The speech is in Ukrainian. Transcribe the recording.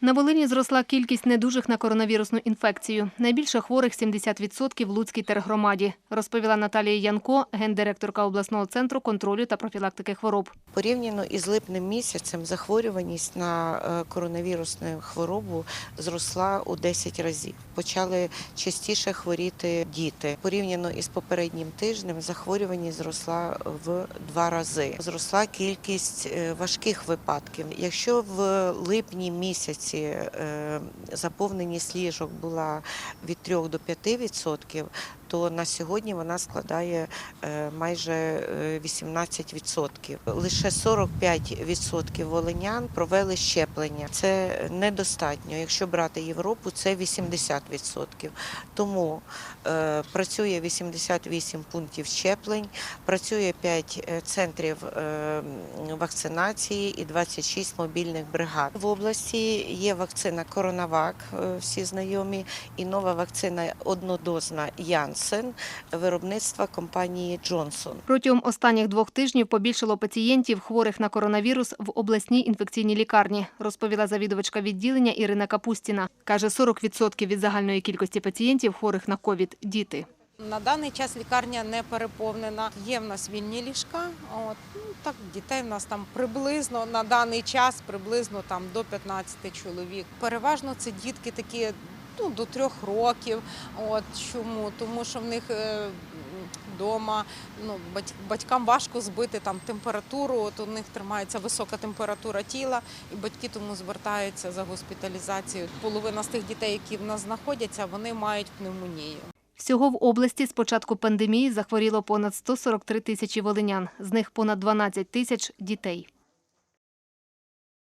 На Волині зросла кількість недужих на коронавірусну інфекцію. Найбільше хворих 70% в Луцькій тергромаді, розповіла Наталія Янко, гендиректорка обласного центру контролю та профілактики хвороб. Порівняно із липнем місяцем захворюваність на е, коронавірусну хворобу зросла у 10 разів. Почали частіше хворіти діти. Порівняно із попереднім тижнем захворюваність зросла в два рази. Зросла кількість е, важких випадків. Якщо в липні місяці е, заповненість ліжок була від 3 до 5 відсотків, то на сьогодні вона складає е, майже е, 18%. Лише 45% волинян провели щеплення. Це недостатньо. Якщо брати Європу, це 80%. Тому е, працює 88 пунктів щеплень, працює 5 центрів е, вакцинації і 26 мобільних бригад. В області є вакцина Коронавак, е, всі знайомі, і нова вакцина однодозна Янсен виробництва компанії Джонсон. Протягом останніх двох тижнів побільшало пацієнтів, хворих на коронавірус в обласній інфекційній лікарні, розповіла завідувачка відділення Ірина Капустіна. Каже, 40% від загальної кількості пацієнтів, хворих на ковід – діти. На даний час лікарня не переповнена. Є в нас вільні ліжка. От ну так дітей в нас там приблизно на даний час приблизно там до 15 чоловік. Переважно це дітки такі ну до трьох років. От чому? Тому що в них вдома ну батькам важко збити там температуру. От у них тримається висока температура тіла, і батьки тому звертаються за госпіталізацією. Половина з тих дітей, які в нас знаходяться, вони мають пневмонію. Всього в області з початку пандемії захворіло понад 143 тисячі волинян, з них понад 12 тисяч – дітей.